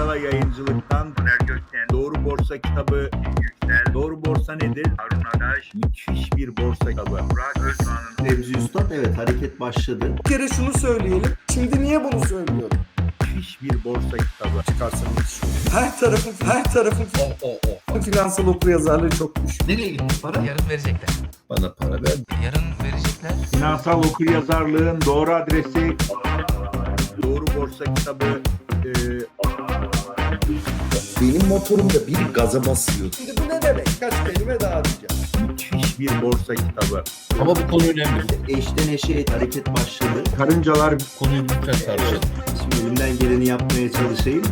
Skala Yayıncılık'tan Taner Gökten, Doğru Borsa kitabı Yüksel, Doğru Borsa nedir? Harun Adaş, müthiş bir borsa kitabı. Burak Özdoğan'ın Remzi Üstad evet hareket başladı. Bir kere şunu söyleyelim. Şimdi niye bunu söylüyorum? müthiş bir borsa kitabı. Çıkarsanız Her tarafın, her tarafın finansal okuryazarlığı çok düşük. Nereye gitti para? Yarın verecekler. Bana para ver. Yarın verecekler. Finansal okuryazarlığın doğru adresi Doğru Borsa kitabı e, Benim motorumda bir gaza basıyor. Şimdi bu ne demek? Kaç kelime daha diyeceğim. müthiş bir borsa kitabı. Ama bu konu önemli. Eşten eşeğe hareket başladı. Karıncalar Konuyu lütfen tartışalım. Şimdi elimden geleni yapmaya çalışayım.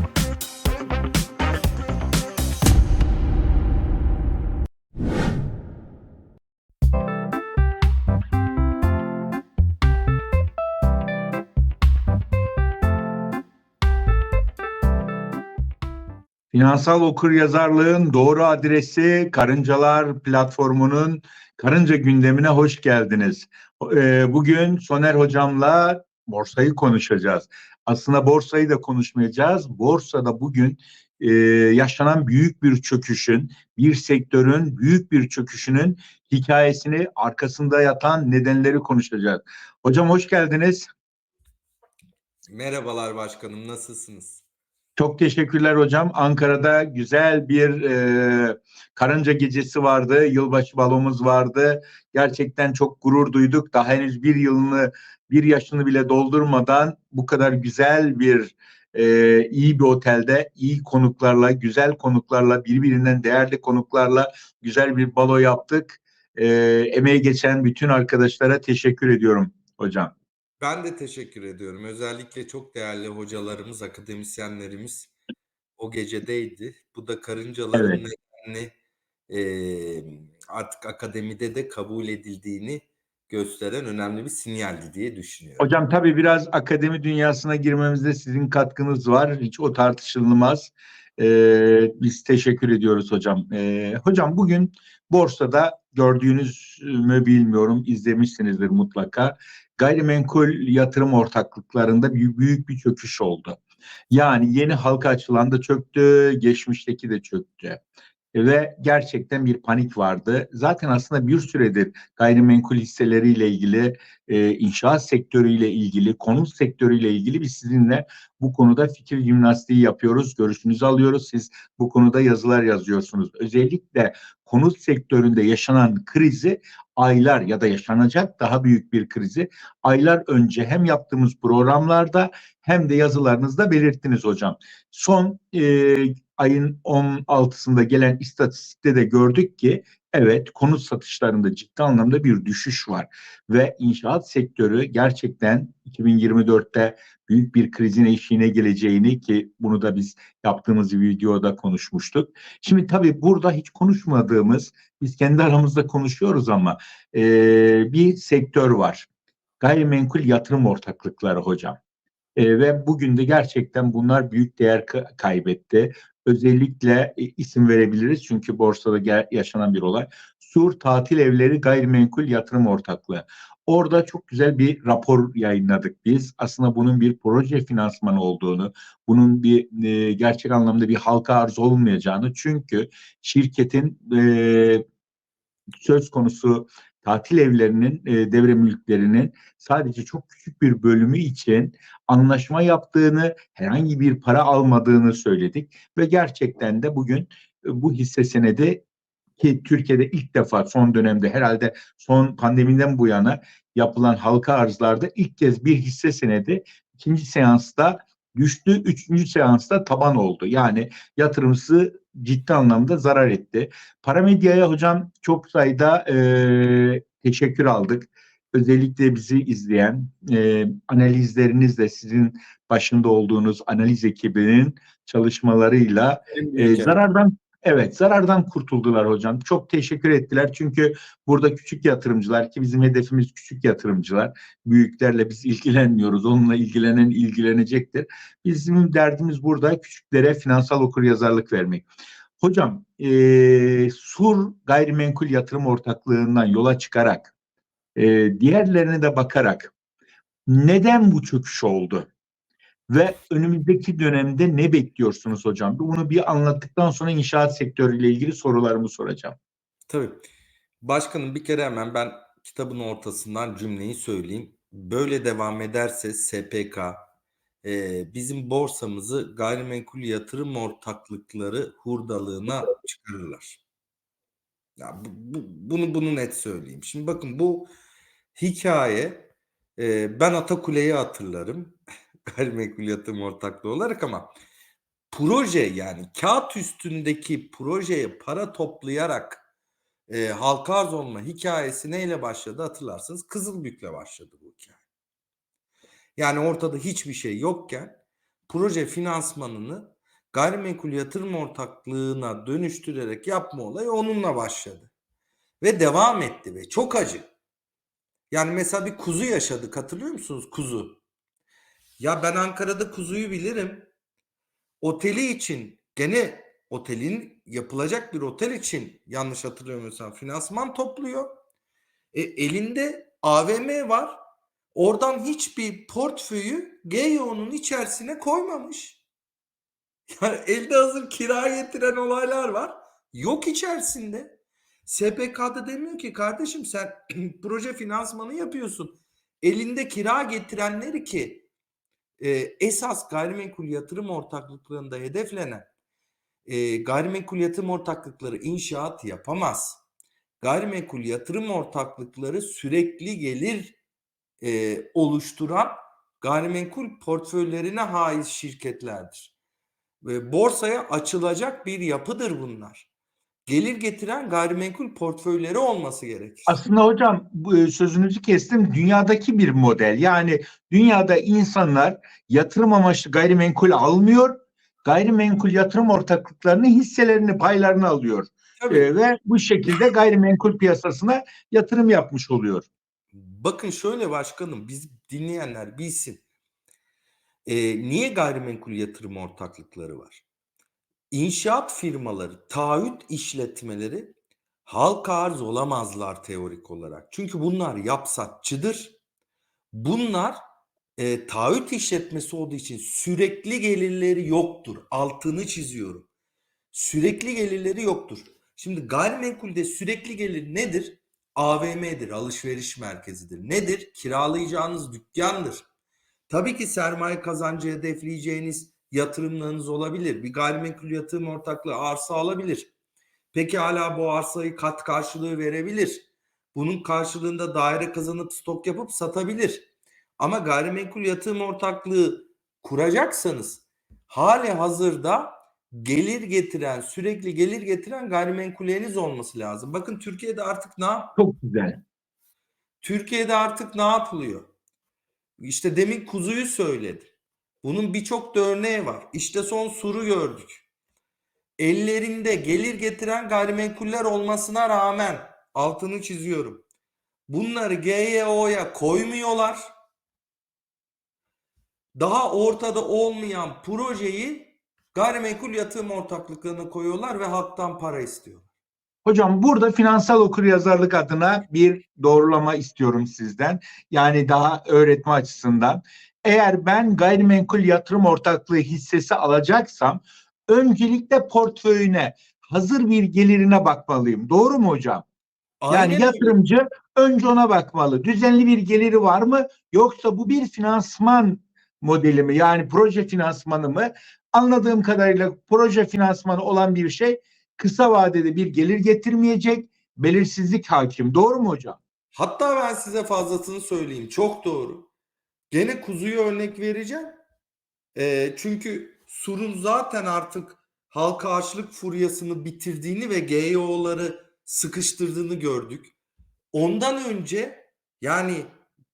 Finansal okuryazarlığın doğru adresi Karıncalar platformunun Karınca gündemine hoş geldiniz. Ee, Bugün Soner hocamla borsayı konuşacağız. Aslında borsayı da konuşmayacağız. Borsada bugün e, yaşanan büyük bir çöküşün, bir sektörün büyük bir çöküşünün hikayesini arkasında yatan nedenleri konuşacağız. Hocam hoş geldiniz. Merhabalar başkanım, nasılsınız? Çok teşekkürler hocam. Ankara'da güzel bir e, karınca gecesi vardı. Yılbaşı balomuz vardı. Gerçekten çok gurur duyduk. Daha henüz bir yılını, bir yaşını bile doldurmadan bu kadar güzel bir e, iyi bir otelde, iyi konuklarla, güzel konuklarla, birbirinden değerli konuklarla güzel bir balo yaptık. E, emeği geçen bütün arkadaşlara teşekkür ediyorum hocam. Ben de teşekkür ediyorum. Özellikle çok değerli hocalarımız, akademisyenlerimiz o gecedeydi. Bu da karıncaların Evet. nedenli eee, artık akademide de kabul edildiğini gösteren önemli bir sinyaldi diye düşünüyorum. Hocam tabii biraz akademi dünyasına girmemizde sizin katkınız var. Hiç o tartışılmaz. Ee, biz teşekkür ediyoruz hocam. Ee, hocam bugün borsada gördüğünüz mü bilmiyorum, izlemişsinizdir mutlaka. Gayrimenkul yatırım ortaklıklarında büyük, bir çöküş oldu. Yani yeni halka açılan da çöktü, geçmişteki de çöktü. Ve gerçekten bir panik vardı. Zaten aslında bir süredir gayrimenkul hisseleriyle ilgili e, inşaat sektörüyle ilgili, konut sektörüyle ilgili biz sizinle bu konuda fikir jimnastiği yapıyoruz, görüşünüzü alıyoruz. Siz bu konuda yazılar yazıyorsunuz. Özellikle konut sektöründe yaşanan krizi aylar ya da yaşanacak daha büyük bir krizi aylar önce hem yaptığımız programlarda hem de yazılarınızda belirttiniz hocam. Son e, ayın 16'sında gelen istatistikte de gördük ki evet konut satışlarında ciddi anlamda bir düşüş var ve inşaat sektörü gerçekten 2024'te büyük bir krizin eşiğine geleceğini ki bunu da biz yaptığımız videoda konuşmuştuk. Şimdi tabii burada hiç konuşmadığımız, biz kendi aramızda konuşuyoruz ama e, bir sektör var. Gayrimenkul yatırım ortaklıkları hocam. E, ve bugün de gerçekten bunlar büyük değer ka- kaybetti. Özellikle e, isim verebiliriz çünkü borsada yaşanan bir olay. Sur Tatil Evleri Gayrimenkul Yatırım Ortaklığı. Orada çok güzel bir rapor yayınladık biz. Aslında bunun bir proje finansmanı olduğunu, bunun bir e, gerçek anlamda bir halka arz olmayacağını çünkü şirketin e, söz konusu tatil evlerinin e, devre mülklerinin sadece çok küçük bir bölümü için anlaşma yaptığını, herhangi bir para almadığını söyledik ve gerçekten de bugün e, bu hisse senedi ki Türkiye'de ilk defa son dönemde herhalde son pandemiden bu yana yapılan halka arzlarda ilk kez bir hisse senedi ikinci seansta düştü, üçüncü seansta taban oldu. Yani yatırımcısı ciddi anlamda zarar etti. Paramedya'ya hocam çok sayıda e, teşekkür aldık. Özellikle bizi izleyen e, analizlerinizle sizin başında olduğunuz analiz ekibinin çalışmalarıyla e, zarardan evet zarardan kurtuldular hocam. Çok teşekkür ettiler çünkü burada küçük yatırımcılar ki bizim hedefimiz küçük yatırımcılar. Büyüklerle biz ilgilenmiyoruz. Onunla ilgilenen ilgilenecektir. Bizim derdimiz burada küçüklere finansal okuryazarlık vermek. Hocam e, Sur Gayrimenkul Yatırım Ortaklığı'ndan yola çıkarak e, diğerlerine de bakarak neden bu çöküş oldu? Ve önümüzdeki dönemde ne bekliyorsunuz hocam? Bunu bir anlattıktan sonra inşaat sektörüyle ilgili sorularımı soracağım. Tabii. Başkanım bir kere hemen ben kitabın ortasından cümleyi söyleyeyim. Böyle devam ederse SPK e, bizim borsamızı gayrimenkul yatırım ortaklıkları hurdalığına çıkarırlar. Ya bu, bu- bunu bunu net söyleyeyim. Şimdi bakın bu hikaye e, ben Atakule'yi hatırlarım gayrimenkul yatırım ortaklığı olarak ama proje yani kağıt üstündeki projeye para toplayarak e, halka arz olma hikayesi neyle başladı hatırlarsınız. Kızılbük'le başladı bu hikaye. Yani ortada hiçbir şey yokken proje finansmanını gayrimenkul yatırım ortaklığına dönüştürerek yapma olayı onunla başladı. Ve devam etti ve çok acı. Yani mesela bir kuzu yaşadık hatırlıyor musunuz kuzu? Ya ben Ankara'da kuzuyu bilirim. Oteli için gene otelin yapılacak bir otel için yanlış hatırlamıyorsam finansman topluyor. E, elinde AVM var. Oradan hiçbir portföyü GYO'nun içerisine koymamış. Yani elde hazır kira getiren olaylar var. Yok içerisinde. SPK'da demiyor ki kardeşim sen proje finansmanı yapıyorsun. Elinde kira getirenleri ki e, esas gayrimenkul yatırım ortaklıklarında hedeflenen e, gayrimenkul yatırım ortaklıkları inşaat yapamaz. Gayrimenkul yatırım ortaklıkları sürekli gelir e, oluşturan gayrimenkul portföylerine haiz şirketlerdir. Ve borsaya açılacak bir yapıdır bunlar. Gelir getiren gayrimenkul portföyleri olması gerekir. Aslında hocam e, sözünüzü kestim. Dünyadaki bir model. Yani dünyada insanlar yatırım amaçlı gayrimenkul almıyor. Gayrimenkul yatırım ortaklıklarını hisselerini paylarını alıyor. Tabii. E, ve bu şekilde gayrimenkul piyasasına yatırım yapmış oluyor. Bakın şöyle başkanım biz dinleyenler bilsin. Ee, niye gayrimenkul yatırım ortaklıkları var? İnşaat firmaları, taahhüt işletmeleri halka arz olamazlar teorik olarak. Çünkü bunlar yapsatçıdır. Bunlar e, taahhüt işletmesi olduğu için sürekli gelirleri yoktur. Altını çiziyorum. Sürekli gelirleri yoktur. Şimdi gayrimenkulde sürekli gelir nedir? AVM'dir, alışveriş merkezidir. Nedir? Kiralayacağınız dükkandır. Tabii ki sermaye kazancı hedefleyeceğiniz yatırımlarınız olabilir. Bir gayrimenkul yatırım ortaklığı arsa alabilir. Peki hala bu arsayı kat karşılığı verebilir. Bunun karşılığında daire kazanıp stok yapıp satabilir. Ama gayrimenkul yatırım ortaklığı kuracaksanız hali hazırda gelir getiren, sürekli gelir getiren gayrimenkulleriniz olması lazım. Bakın Türkiye'de artık ne yap- Çok güzel. Türkiye'de artık ne yapılıyor? İşte demin kuzuyu söyledi. Bunun birçok da örneği var. İşte son suru gördük. Ellerinde gelir getiren gayrimenkuller olmasına rağmen altını çiziyorum. Bunları GYO'ya koymuyorlar. Daha ortada olmayan projeyi gayrimenkul yatırım ortaklıklarına koyuyorlar ve halktan para istiyor. Hocam burada finansal okuryazarlık adına bir doğrulama istiyorum sizden. Yani daha öğretme açısından. Eğer ben gayrimenkul yatırım ortaklığı hissesi alacaksam öncelikle portföyüne hazır bir gelirine bakmalıyım. Doğru mu hocam? Yani Aynen öyle. yatırımcı önce ona bakmalı. Düzenli bir geliri var mı? Yoksa bu bir finansman modeli mi? Yani proje finansmanı mı? Anladığım kadarıyla proje finansmanı olan bir şey kısa vadede bir gelir getirmeyecek, belirsizlik hakim. Doğru mu hocam? Hatta ben size fazlasını söyleyeyim. Çok doğru. Gene kuzuyu örnek vereceğim. Ee, çünkü Sur'un zaten artık halka açlık furyasını bitirdiğini ve GYO'ları sıkıştırdığını gördük. Ondan önce yani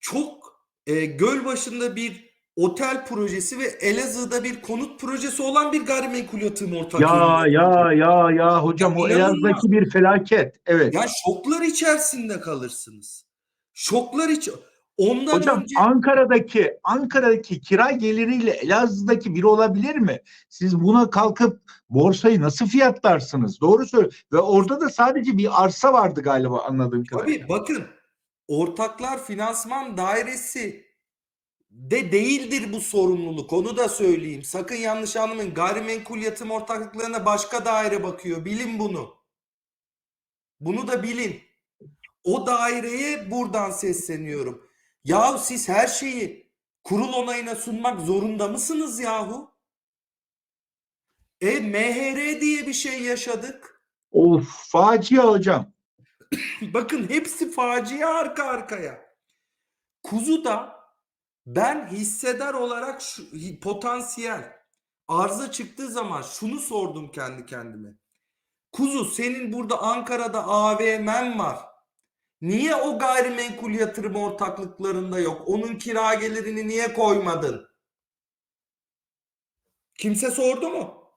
çok e, göl başında bir otel projesi ve Elazığ'da bir konut projesi olan bir gayrimenkul yatırım ortaklığı. Ya ya ya ya hocam o Ya. Elazığ'daki bir felaket. Evet. Ya şoklar içerisinde kalırsınız. Şoklar iç. Ondan Hocam önce Ankara'daki Ankara'daki kira geliriyle Elazığ'daki biri olabilir mi? Siz buna kalkıp borsayı nasıl fiyatlarsınız? Doğru söylüyor. Ve orada da sadece bir arsa vardı galiba anladığım kadarıyla. tabii bakın ortaklar finansman dairesi de değildir bu sorumluluk. Onu da söyleyeyim. Sakın yanlış anlamayın. Gayrimenkul yatırım ortaklıklarına başka daire bakıyor. Bilin bunu. Bunu da bilin. O daireye buradan sesleniyorum. Yahu siz her şeyi kurul onayına sunmak zorunda mısınız yahu? E MHR diye bir şey yaşadık. Of facia hocam. Bakın hepsi facia arka arkaya. Kuzu'da ben hissedar olarak şu, potansiyel arıza çıktığı zaman şunu sordum kendi kendime. Kuzu senin burada Ankara'da AVM'n var. Niye o gayrimenkul yatırım ortaklıklarında yok? Onun kira gelirini niye koymadın? Kimse sordu mu?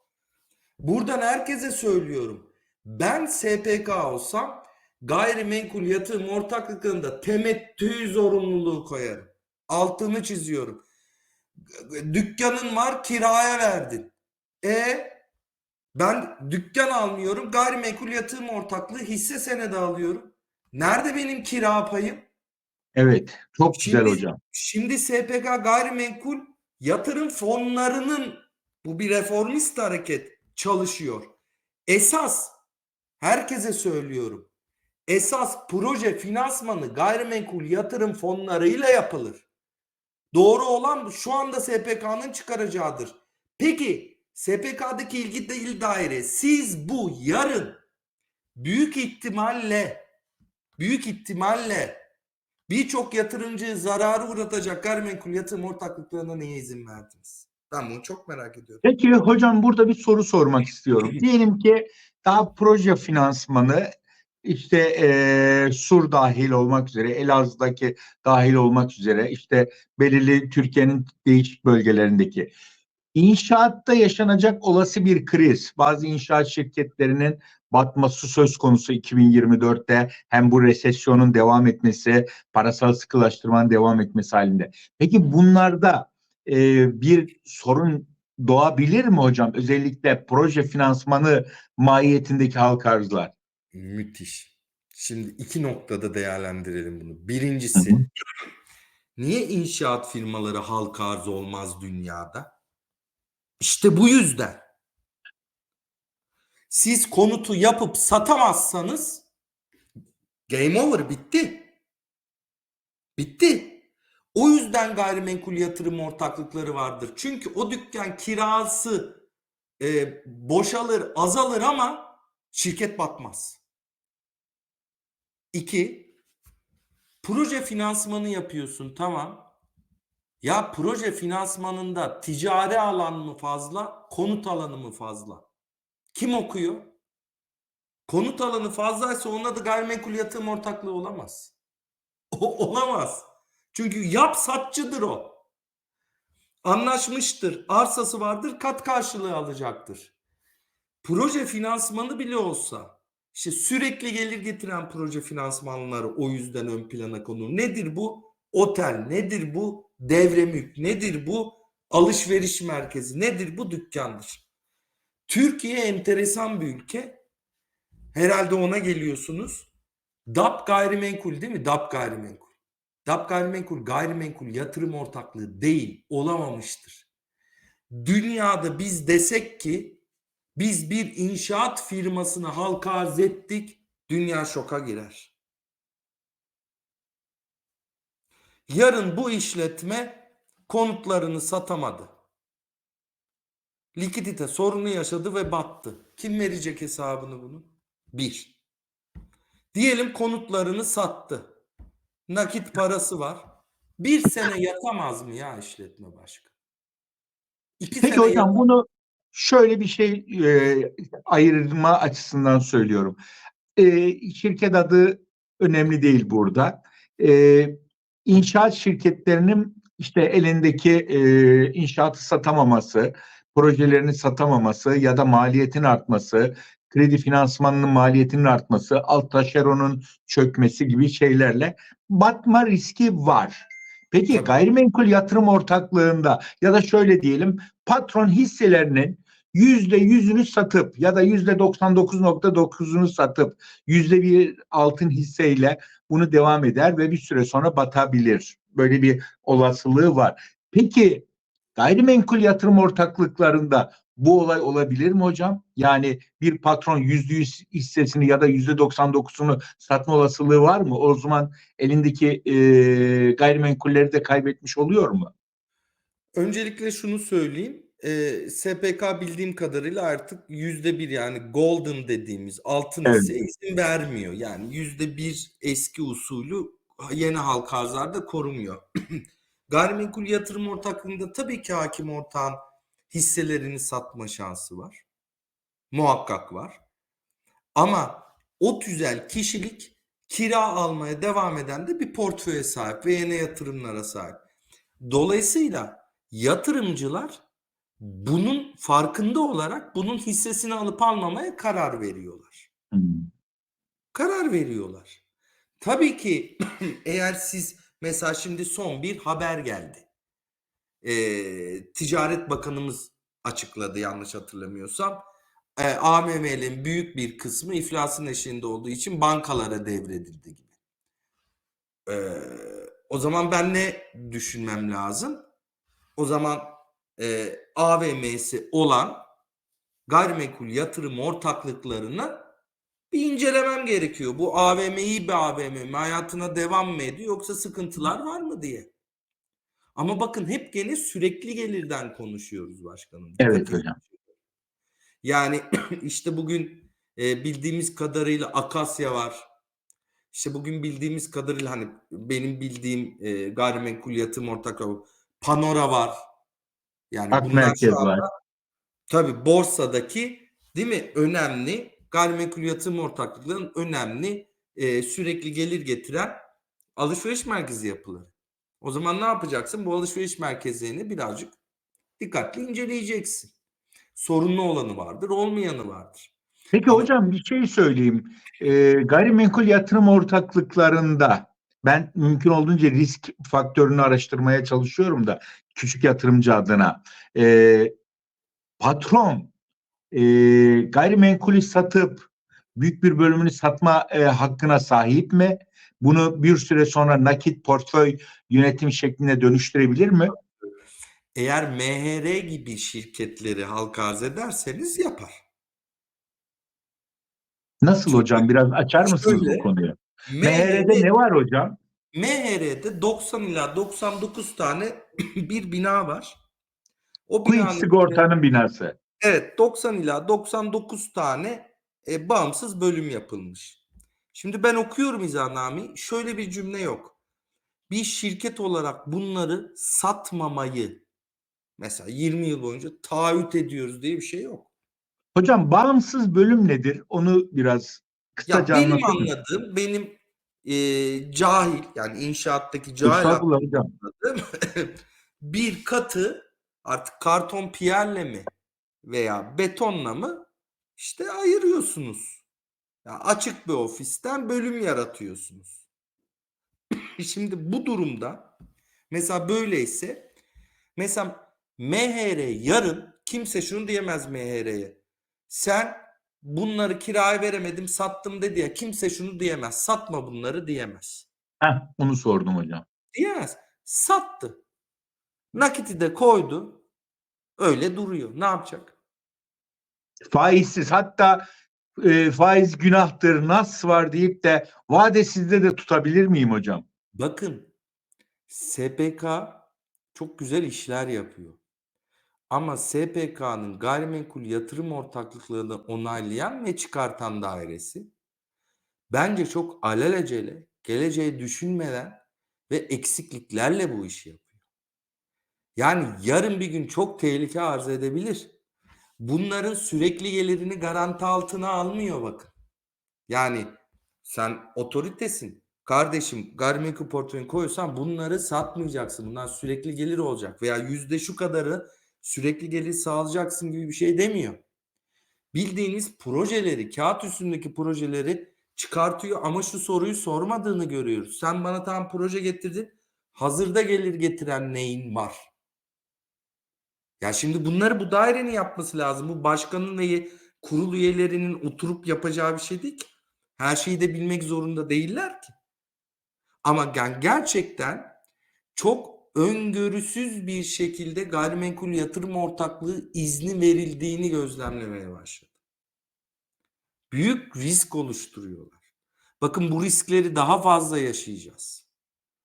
Buradan herkese söylüyorum. Ben SPK olsam gayrimenkul yatırım ortaklıklarında temettü zorunluluğu koyarım. Altını çiziyorum. Dükkanın var kiraya verdin. E ben dükkan almıyorum gayrimenkul yatırım ortaklığı hisse senedi alıyorum. Nerede benim kira payım? Evet çok güzel Şimdi- hocam. Şimdi SPK gayrimenkul yatırım fonlarının bu bir reformist hareket çalışıyor. Esas herkese söylüyorum. Esas proje finansmanı gayrimenkul yatırım fonlarıyla yapılır. Doğru olan şu anda SPK'nın çıkaracağıdır. Peki SPK'daki ilgi değil daire siz bu yarın büyük ihtimalle büyük ihtimalle birçok yatırımcıyı zararı uğratacak gayrimenkul yatırım ortaklıklarına niye izin verdiniz? Ben bunu çok merak ediyorum. Peki hocam burada bir soru sormak istiyorum. Diyelim ki daha proje finansmanı işte eee, Sur dahil olmak üzere, Elazığ'daki dahil olmak üzere işte belirli Türkiye'nin değişik bölgelerindeki inşaatta yaşanacak olası bir kriz, bazı inşaat şirketlerinin batması söz konusu 2024'te hem bu resesyonun devam etmesi, parasal sıkılaştırmanın devam etmesi halinde. Peki bunlarda e, bir sorun doğabilir mi hocam? Özellikle proje finansmanı mahiyetindeki halka arzlar. Müthiş. Şimdi iki noktada değerlendirelim bunu. Birincisi, Hı hı. niye inşaat firmaları halka arz olmaz dünyada? İşte bu yüzden. Siz konutu yapıp satamazsanız game over bitti. Bitti. O yüzden gayrimenkul yatırım ortaklıkları vardır. Çünkü o dükkan kirası e, boşalır, azalır ama şirket batmaz. İki, proje finansmanı yapıyorsun tamam. Ya proje finansmanında ticari alan mı fazla, konut alanı mı fazla? Kim okuyor? Konut alanı fazlaysa onun adı gayrimenkul yatırım ortaklığı olamaz. O, olamaz. Çünkü yap satçıdır o. Anlaşmıştır. Arsası vardır. Kat karşılığı alacaktır. Proje finansmanı bile olsa işte sürekli gelir getiren proje finansmanları o yüzden ön plana konur. Nedir bu? Otel. Nedir bu? Devre mülk. Nedir bu? Alışveriş merkezi. Nedir bu? Dükkandır. Türkiye enteresan bir ülke. Herhalde ona geliyorsunuz. DAP gayrimenkul değil mi? DAP gayrimenkul. DAP gayrimenkul gayrimenkul yatırım ortaklığı değil, olamamıştır. Dünyada biz desek ki biz bir inşaat firmasını halka arz ettik, dünya şoka girer. Yarın bu işletme konutlarını satamadı. Likidite sorunu yaşadı ve battı. Kim verecek hesabını bunu? Bir. Diyelim konutlarını sattı. Nakit parası var. Bir sene yatamaz mı ya işletme başkanı? İki Peki sene hocam yata- bunu şöyle bir şey e, ayırma açısından söylüyorum. E, şirket adı önemli değil burada. E, inşaat şirketlerinin işte elindeki e, inşaatı satamaması, projelerini satamaması ya da maliyetin artması, kredi finansmanının maliyetinin artması, alt taşeronun çökmesi gibi şeylerle batma riski var. Peki gayrimenkul yatırım ortaklığında ya da şöyle diyelim patron hisselerinin yüzde yüzünü satıp ya da yüzde 99.9'unu satıp yüzde bir altın hisseyle bunu devam eder ve bir süre sonra batabilir. böyle bir olasılığı var. Peki gayrimenkul yatırım ortaklıklarında bu olay olabilir mi hocam? Yani bir patron yüzde yüz hissesini ya da yüzde 99'unu satma olasılığı var mı? O zaman elindeki e, gayrimenkulleri de kaybetmiş oluyor mu? Öncelikle şunu söyleyeyim. Eee, SPK bildiğim kadarıyla artık yüzde bir yani golden dediğimiz altın Evet. izin vermiyor. Yani yüzde bir eski usulü yeni halka arzlarda korumuyor. Gayrimenkul yatırım ortaklığında tabii ki hakim ortağın hisselerini satma şansı var. Muhakkak var. Ama o tüzel kişilik kira almaya devam eden de bir portföye sahip ve yeni yatırımlara sahip. Dolayısıyla yatırımcılar bunun farkında olarak bunun hissesini alıp almamaya karar veriyorlar. Hmm. Karar veriyorlar. Tabii ki eğer siz mesela şimdi son bir haber geldi. Ee, Ticaret Bakanımız açıkladı yanlış hatırlamıyorsam. Ee, AMM'lerin büyük bir kısmı iflasın eşiğinde olduğu için bankalara devredildi gibi. Ee, o zaman ben ne düşünmem lazım? O zaman e, AVM'si olan gayrimenkul yatırım ortaklıklarını bir incelemem gerekiyor. Bu AVM iyi bir AVM mi? Hayatına devam mı ediyor yoksa sıkıntılar var mı diye. Ama bakın hep gene sürekli gelirden konuşuyoruz başkanım. Evet hocam. Yani işte bugün e, bildiğimiz kadarıyla Akasya var. İşte bugün bildiğimiz kadarıyla hani benim bildiğim e, gayrimenkul yatırım ortaklığı Panora var. Yani Ak bunlar Merkez şu anda var. tabii borsadaki değil mi önemli gayrimenkul yatırım ortaklıklarının önemli e, sürekli gelir getiren alışveriş merkezi yapıları. O zaman ne yapacaksın? Bu alışveriş merkezlerini birazcık dikkatli inceleyeceksin. Sorunlu olanı vardır, olmayanı vardır. Peki Ama- hocam bir şey söyleyeyim. Ee, gayrimenkul yatırım ortaklıklarında ben mümkün olduğunca risk faktörünü araştırmaya çalışıyorum da küçük yatırımcı adına. Ee, patron e, gayrimenkulü satıp büyük bir bölümünü satma e, hakkına sahip mi? Bunu bir süre sonra nakit portföy yönetim şekline dönüştürebilir mi? Eğer MHR gibi şirketleri halka arz ederseniz yapar. Nasıl hocam? Biraz açar mısınız Şöyle, bu konuyu? MHR'de ne var hocam? MHR'de 90 ila 99 tane bir bina var. O binanın sigortanın binası. Evet 90 ila 99 tane e, bağımsız bölüm yapılmış. Şimdi ben okuyorum izahnami. Şöyle bir cümle yok. Bir şirket olarak bunları satmamayı mesela 20 yıl boyunca taahhüt ediyoruz diye bir şey yok. Hocam bağımsız bölüm nedir? Onu biraz Ya kısaca benim anlatır mısın? anladığım benim e, cahil yani inşaattaki cahil anladığım bir katı artık karton piyerle mi veya betonla mı işte ayırıyorsunuz. Ya açık bir ofisten bölüm yaratıyorsunuz. Şimdi bu durumda mesela böyleyse mesela MHR yarın kimse şunu diyemez MHR'ye. Sen bunları kiraya veremedim sattım dedi ya kimse şunu diyemez. Satma bunları diyemez. Heh, onu sordum hocam. Diyemez. Sattı. Nakiti de koydu. Öyle duruyor. Ne yapacak? Faizsiz hatta e, faiz günahtır, nas var deyip de vadesizde de tutabilir miyim hocam? Bakın SPK çok güzel işler yapıyor. Ama SPK'nın gayrimenkul yatırım ortaklıklarını onaylayan ve çıkartan dairesi bence çok alelacele, geleceği düşünmeden ve eksikliklerle bu işi yapıyor. Yani yarın bir gün çok tehlike arz edebilir. Bunların sürekli gelirini garanti altına almıyor bakın. Yani sen otoritesin. Kardeşim gayrimenkul portföyüne koyuyorsan bunları satmayacaksın. Bunlar sürekli gelir olacak. Veya yüzde şu kadarı sürekli gelir sağlayacaksın gibi bir şey demiyor. Bildiğiniz projeleri, kağıt üstündeki projeleri çıkartıyor ama şu soruyu sormadığını görüyoruz. Sen bana tam proje getirdin. Hazırda gelir getiren neyin var? Ya şimdi bunları bu dairenin yapması lazım. Bu başkanın ve kurul üyelerinin oturup yapacağı bir şey değil ki. Her şeyi de bilmek zorunda değiller ki. Ama yani gerçekten çok öngörüsüz bir şekilde gayrimenkul yatırım ortaklığı izni verildiğini gözlemlemeye başladım. Büyük risk oluşturuyorlar. Bakın bu riskleri daha fazla yaşayacağız.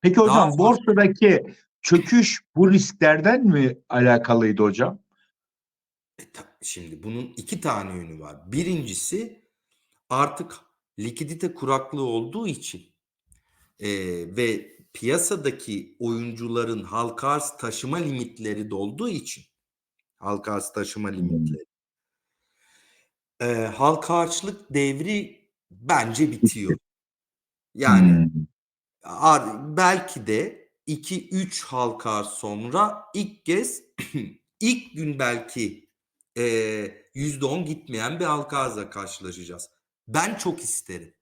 Peki Daha hocam fazla- borsadaki çöküş bu risklerden mi alakalıydı hocam? E, şimdi bunun iki tane yönü var. Birincisi artık likidite kuraklığı olduğu için e, ve piyasadaki oyuncuların halka arz taşıma limitleri dolduğu için halka arz taşıma limitleri e, halka arzlık devri bence bitiyor. Yani. Ar- belki de 2-3 halka sonra ilk kez ilk gün belki e, %10 gitmeyen bir halka karşılaşacağız. Ben çok isterim.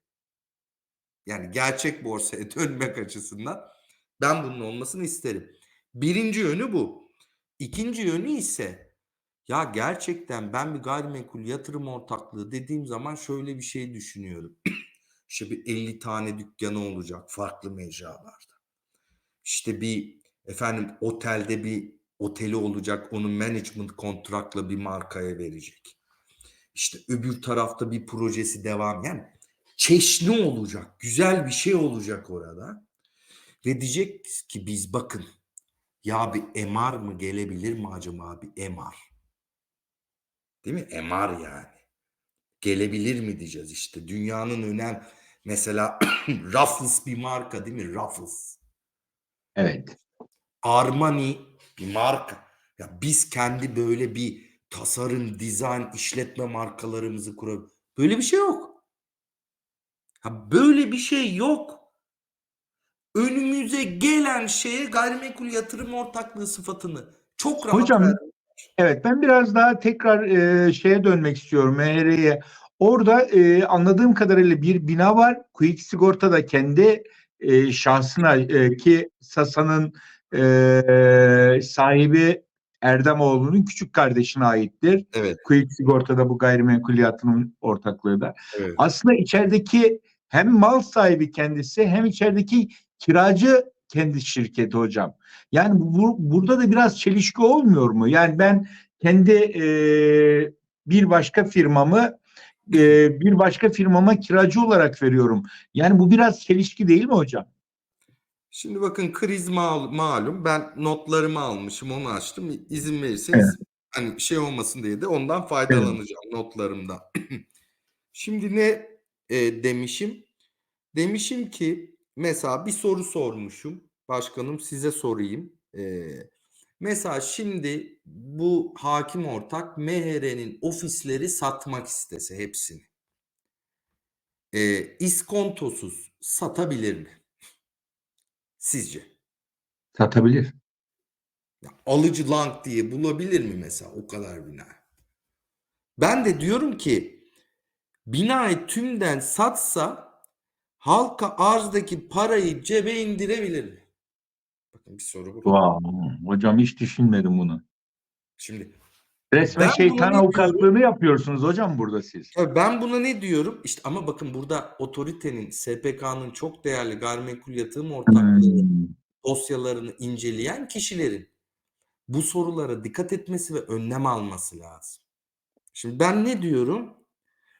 Yani gerçek borsaya dönmek açısından ben bunun olmasını isterim. Birinci yönü bu. İkinci yönü ise ya gerçekten ben bir gayrimenkul yatırım ortaklığı dediğim zaman şöyle bir şey düşünüyorum. İşte bir 50 tane dükkanı olacak farklı mecralarda. İşte bir efendim otelde bir oteli olacak onun management kontrakla bir markaya verecek. İşte öbür tarafta bir projesi devam yani çeşni olacak güzel bir şey olacak orada. Ve diyecek ki biz bakın ya bir MR mı gelebilir mi acaba bir MR? Değil mi? MR yani gelebilir mi diyeceğiz işte. Dünyanın önem mesela Ruffles bir marka değil mi? Ruffles. Evet. Armani bir marka. Ya biz kendi böyle bir tasarım, dizayn, işletme markalarımızı kurabiliriz. Böyle bir şey yok. Ha böyle bir şey yok. Önümüze gelen şeye gayrimenkul yatırım ortaklığı sıfatını çok rahat Hocam, ver- Evet ben biraz daha tekrar e, şeye dönmek istiyorum MHR'ye. Orada e, anladığım kadarıyla bir bina var. Quick Sigorta da kendi e, şahsına e, ki Sasa'nın e, sahibi Erdemoğlu'nun küçük kardeşine aittir. Evet, Quick Sigorta'da bu gayrimenkul yatırım ortaklığı da. evet. Aslında içerideki hem mal sahibi kendisi hem içerideki kiracı kendi şirketi hocam. Yani bu, burada da biraz çelişki olmuyor mu? Yani ben kendi e, bir başka firmamı e, bir başka firmama kiracı olarak veriyorum. Yani bu biraz çelişki değil mi hocam? Şimdi bakın kriz mal- malum. Ben notlarımı almışım, onu açtım. İzin verirseniz hani şey olmasın diye de ondan faydalanacağım notlarımdan. Şimdi ne e, demişim? Demişim ki mesela bir soru sormuşum. Başkanım size sorayım. E, mesela şimdi bu hakim ortak MHR'nin ofisleri satmak istese hepsini. E, iskontosuz satabilir mi? Sizce? Satabilir. Ya alıcı lang diye bulabilir mi mesela o kadar bina? Ben de diyorum ki binayı tümden satsa halka arzdaki parayı cebe indirebilir mi? Bakın bir soru bu. Wow, hocam hiç düşünmedim bunu. Şimdi Resmen Ben şeytan avukatlığını yapıyorsunuz hocam burada siz. ben buna ne diyorum? İşte ama bakın burada otoritenin, SPK'nın çok değerli gayrimenkul yatırım ortaklığı Hmm. dosyalarını inceleyen kişilerin bu sorulara dikkat etmesi ve önlem alması lazım. Şimdi ben ne diyorum?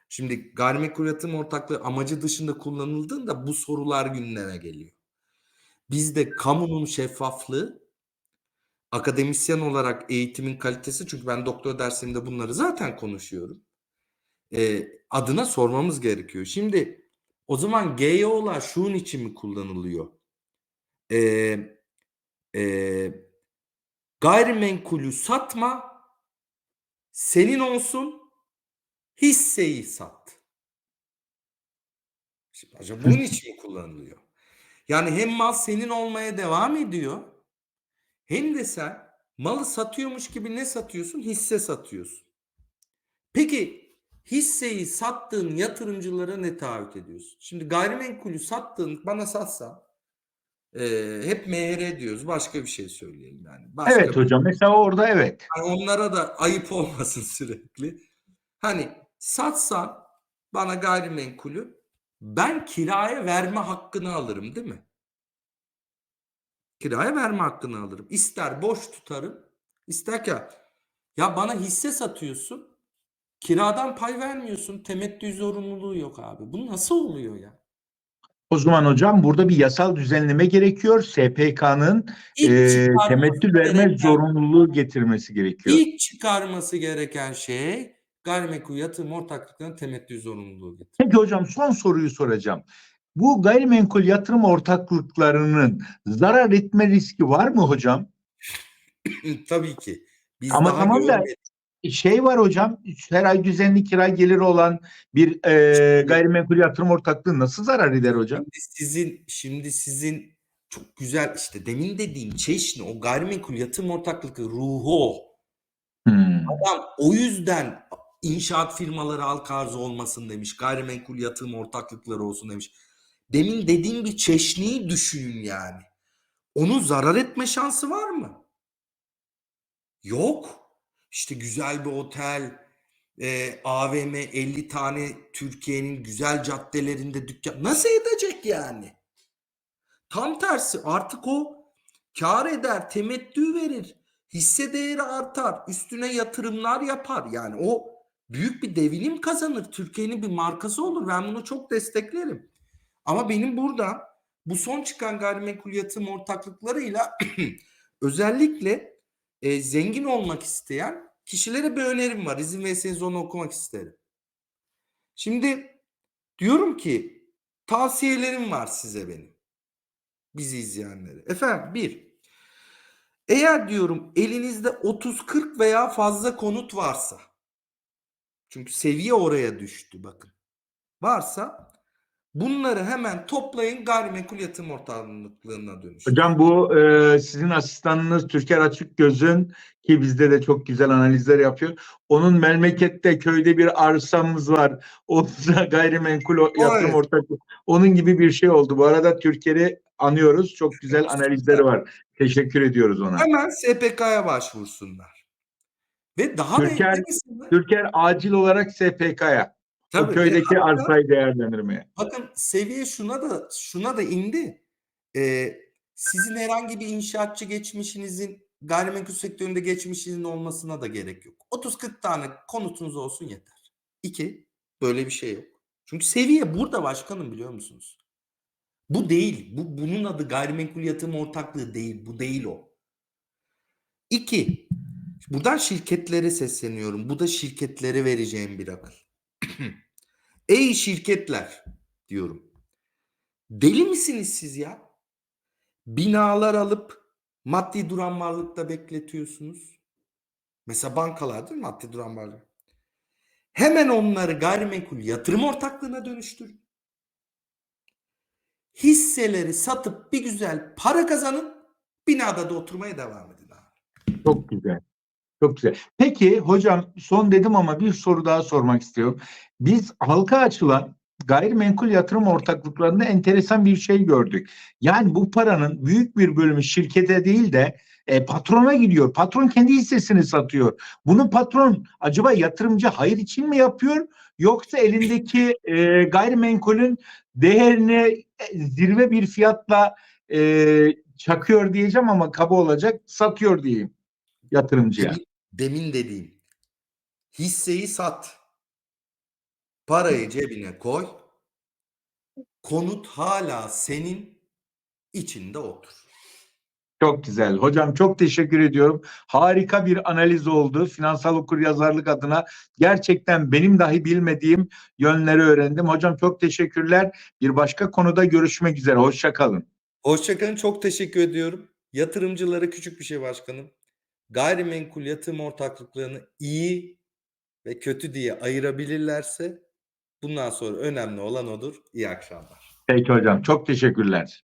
Şimdi gayrimenkul yatırım ortaklığı amacı dışında kullanıldığında bu sorular gündeme geliyor. Bizde kamunun şeffaflığı, akademisyen olarak eğitimin kalitesi çünkü ben doktor derslerinde bunları zaten konuşuyorum. Ee, adına sormamız gerekiyor. Şimdi o zaman GYO'lar şunun için mi kullanılıyor? Ee, e, gayrimenkulü satma, senin olsun, hisseyi sat. Şimdi acaba bunun için mi kullanılıyor? Yani hem mal senin olmaya devam ediyor, hem de sen malı satıyormuş gibi ne satıyorsun? Hisse satıyorsun. Peki hisseyi sattığın yatırımcılara ne taahhüt ediyorsun? Şimdi gayrimenkulü sattığın bana satsa e, hep MHR diyoruz. Başka bir şey söyleyelim yani. Başka Evet hocam mesela orada evet. Hani onlara da ayıp olmasın sürekli. Hani satsan bana gayrimenkulü ben kiraya verme hakkını alırım değil mi? kiraya verme hakkını alırım. İster boş tutarım, ister ki ya bana hisse satıyorsun, kiradan pay vermiyorsun, temettü zorunluluğu yok abi. Bu nasıl oluyor ya? O zaman hocam burada bir yasal düzenleme gerekiyor. SPK'nın e, çıkarması temettü verme gereken- zorunluluğu getirmesi gerekiyor. İlk çıkarması gereken şey gayrimenkul yatırım ortaklıklarının temettü zorunluluğu getiriyor. Peki hocam son soruyu soracağım. Bu gayrimenkul yatırım ortaklıklarının zarar etme riski var mı hocam? Tabii ki. Biz Ama daha tamam da-. Şey var hocam, her ay düzenli kira geliri olan bir e, gayrimenkul yatırım ortaklığı nasıl zarar eder hocam? Şimdi sizin şimdi sizin çok güzel işte demin dediğim çeşni o gayrimenkul yatırım ortaklığı ruhu. Hmm. Adam o yüzden inşaat firmaları halka arz olmasın demiş. Gayrimenkul yatırım ortaklıkları olsun demiş. Demin dediğim bir çeşniyi düşünün yani. Onun zarar etme şansı var mı? Yok. İşte güzel bir otel, e, AVM 50 tane Türkiye'nin güzel caddelerinde dükkan. Nasıl edecek yani? Tam tersi artık o kar eder, temettü verir, hisse değeri artar, üstüne yatırımlar yapar. Yani o büyük bir devinim kazanır. Türkiye'nin bir markası olur. Ben bunu çok desteklerim. Ama benim burada bu son çıkan gayrimenkul yatırım ortaklıklarıyla özellikle e, zengin olmak isteyen kişilere bir önerim var. İzin verirseniz onu okumak isterim. Şimdi diyorum ki tavsiyelerim var size benim. Bizi izleyenlere. Efendim bir, eğer diyorum elinizde 30-40 veya fazla konut varsa çünkü seviye oraya düştü bakın. Varsa bunları hemen toplayın gayrimenkul yatırım ortaklığına dönüştürün. Hocam bu e, sizin asistanınız Türker Açıkgöz'ün ki bizde de çok güzel analizler yapıyor. Onun memlekette köyde bir arsamız var. O da gayrimenkul o- yatırım Evet. ortaklığı. Onun gibi bir şey oldu. Bu arada Türker'i anıyoruz. Çok güzel analizleri var. Teşekkür ediyoruz ona. Hemen SPK'ya başvursunlar. Ve daha Türker- da Türker acil olarak SPK'ya. O Tabii, ve köydeki hatta- arsayı değerlendirmeye. Bakın seviye şuna da şuna da indi. Ee, sizin herhangi bir inşaatçı geçmişinizin gayrimenkul sektöründe geçmişinizin olmasına da gerek yok. 30-40 tane konutunuz olsun yeter. İki, böyle bir şey yok. Çünkü seviye burada başkanım biliyor musunuz? Bu değil. Bu bunun adı gayrimenkul yatırım ortaklığı değil. Bu değil o. İki, buradan şirketlere sesleniyorum. Bu da şirketlere vereceğim bir akıl. Ey şirketler diyorum. Deli misiniz siz ya? Binalar alıp maddi duran varlıkta bekletiyorsunuz. Mesela bankalar değil mi maddi duran varlık? Hemen onları gayrimenkul yatırım ortaklığına dönüştürün. Hisseleri satıp bir güzel para kazanın. Binada da oturmaya devam edin abi. Çok güzel. Çok güzel. Peki hocam son dedim ama bir soru daha sormak istiyorum. Biz halka açılan gayrimenkul yatırım ortaklıklarında enteresan bir şey gördük. Yani bu paranın büyük bir bölümü şirkete değil de e, patrona gidiyor. Patron kendi hissesini satıyor. Bunu patron acaba yatırımcı hayır için mi yapıyor? Yoksa elindeki e, gayrimenkulün değerini e, zirve bir fiyatla e, çakıyor diyeceğim ama kaba olacak satıyor diyeyim yatırımcıya. Demin, demin dediğim hisseyi sat. Parayı cebine koy. Konut hala senin içinde otur. Çok güzel. Hocam çok teşekkür ediyorum. Harika bir analiz oldu. Finansal okuryazarlık adına gerçekten benim dahi bilmediğim yönleri öğrendim. Hocam çok teşekkürler. Bir başka konuda görüşmek üzere. Hoşça kalın. Hoşçakalın. Çok teşekkür ediyorum. Yatırımcılara küçük bir şey başkanım. Gayrimenkul yatırım ortaklıklarını iyi ve kötü diye ayırabilirlerse bundan sonra önemli olan odur. İyi akşamlar. Peki hocam. Çok teşekkürler.